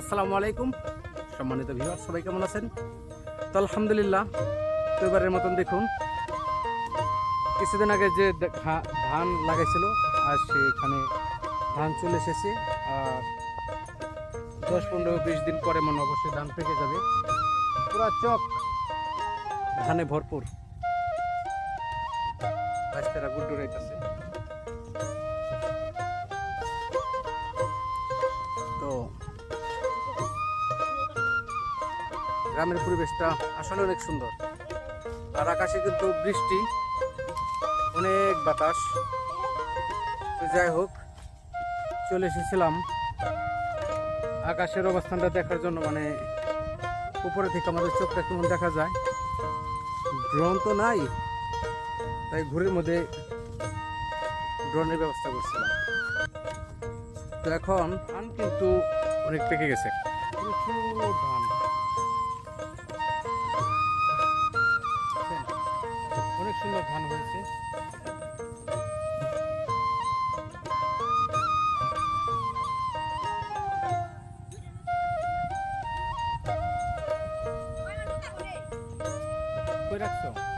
আসসালামু আলাইকুম। সম্মানিত ভিউয়ার সবাই কেমন আছেন? তো আলহামদুলিল্লাহ তো এবারের মতন দেখুন, কিছুদিন আগে যে ধান লাগাইছিল আর সেখানে ধান চলে এসেছে, আর দশ পনেরো বিশ দিন পরে মনে অবশ্যই ধান পেকে যাবে। পুরা চক ধানে ভরপুর। রাস্তাটা গুড ডুরাইতেছে। তো গ্রামের পরিবেশটা আসলে অনেক সুন্দর। আর আকাশে কিন্তু বৃষ্টি, অনেক বাতাস। তো যাই হোক, চলে এসেছিলাম। আকাশের অবস্থানটা দেখার জন্য মানে উপরে থেকে আমাদের চোখটা কেমন দেখা যায়। ড্রোন তো নাই, তাই ঘুরের মধ্যে ড্রোনের ব্যবস্থা করছিলাম। তো এখন ধান কিন্তু অনেক পেকে গেছে। প্রচুর ধান। সুন্দর ধান হয়েছে। রাখছো?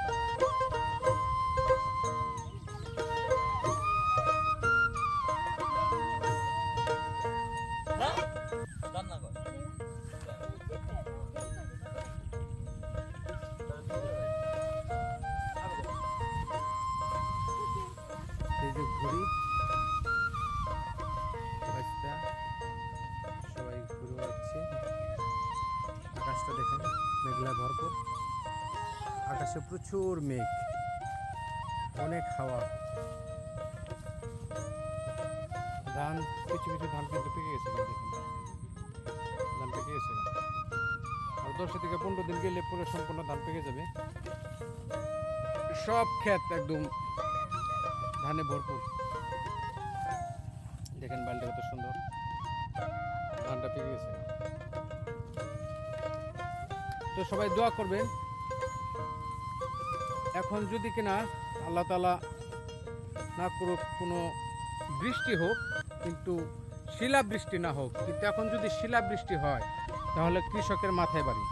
মেঘলা ভরপুর। আকাশে প্রচুর মেঘ। অনেক হাওয়া। ধান, কিছু কিছু ধান কিন্তু পেকে গেছে ধান পেকে গেছে। আর দশ থেকে পনেরো দিন গেলে পুরো সম্পূর্ণ ধান পেকে যাবে। সব ক্ষেত একদম ধানে ভরপুর। দেখেন বালটা কত সুন্দর। ধানটা পেকে গেছে। তো সবাই দোয়া করবেন। এখন যদি কিনা আল্লাহ তালা না করুক, কোনো বৃষ্টি হোক, কিন্তু শিলাবৃষ্টি না হোক, কিন্তু এখন যদি শিলাবৃষ্টি হয়, তাহলে কৃষকের মাথায় বাড়ি।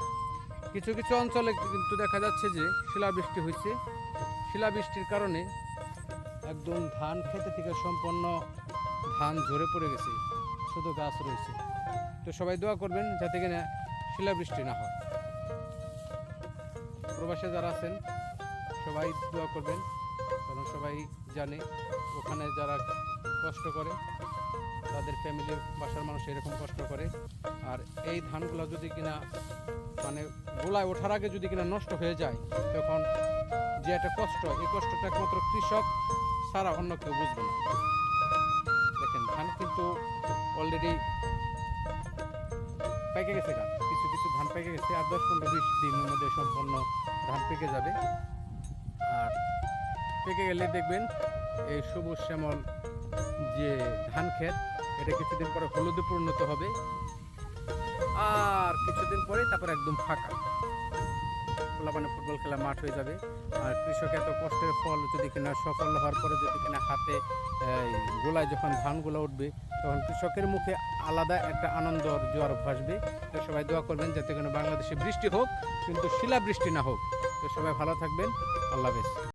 কিছু কিছু অঞ্চলে কিন্তু দেখা যাচ্ছে যে শিলাবৃষ্টি হয়েছে শিলাবৃষ্টির কারণে একদম ধান খেতে থেকে সম্পন্ন ধান ঝরে পড়ে গেছে, শুধু গাছ রয়েছে। তো সবাই দোয়া করবেন যাতে কিনা শিলাবৃষ্টি না হয়। প্রবাসে যারা আছেন, সবাই দোয়া করবেন কারণ সবাই জানে ওখানে যারা কষ্ট করে, তাদের ফ্যামিলির বাসার মানুষ এরকম কষ্ট করে। আর এই ধানগুলো যদি কিনা মানে গোলায় ওঠার আগে যদি কিনা নষ্ট হয়ে যায়, তখন যে একটা কষ্ট, এই কষ্টটা একমাত্র কৃষক ছাড়া অন্য কেউ বুঝবে না। দেখেন, ধান কিন্তু অলরেডি পেকে গেছে গান কিছু কিছু ধান পেকে গেছে, আর দশ, পনেরো, বিশ দিনের মধ্যে সম্পূর্ণ ধান পেকে যাবে। আর পেকে গেলে দেখবেন এই সবুজ শ্যামল যে ধান ক্ষেত, এটা কিছুদিন পরে হলুদে পরিণত হবে। আর কিছুদিন পরে তারপর একদম ফাঁকা। মানে ফুটবল খেলা মাঠ হয়ে যাবে। আর কৃষক এত কষ্টের ফল যদি কিনা সফল হওয়ার পরে যদি কিনা হাতে গোলায় যখন ধানগুলো উঠবে, তখন কৃষকের মুখে আলাদা একটা আনন্দ জোয়ার ভাসবে তো সবাই দোয়া করবেন যাতে কোনো বাংলাদেশে বৃষ্টি হোক, কিন্তু শিলা বৃষ্টি না হোক। তো সবাই ভালো থাকবেন। আল্লাহ হাফেজ।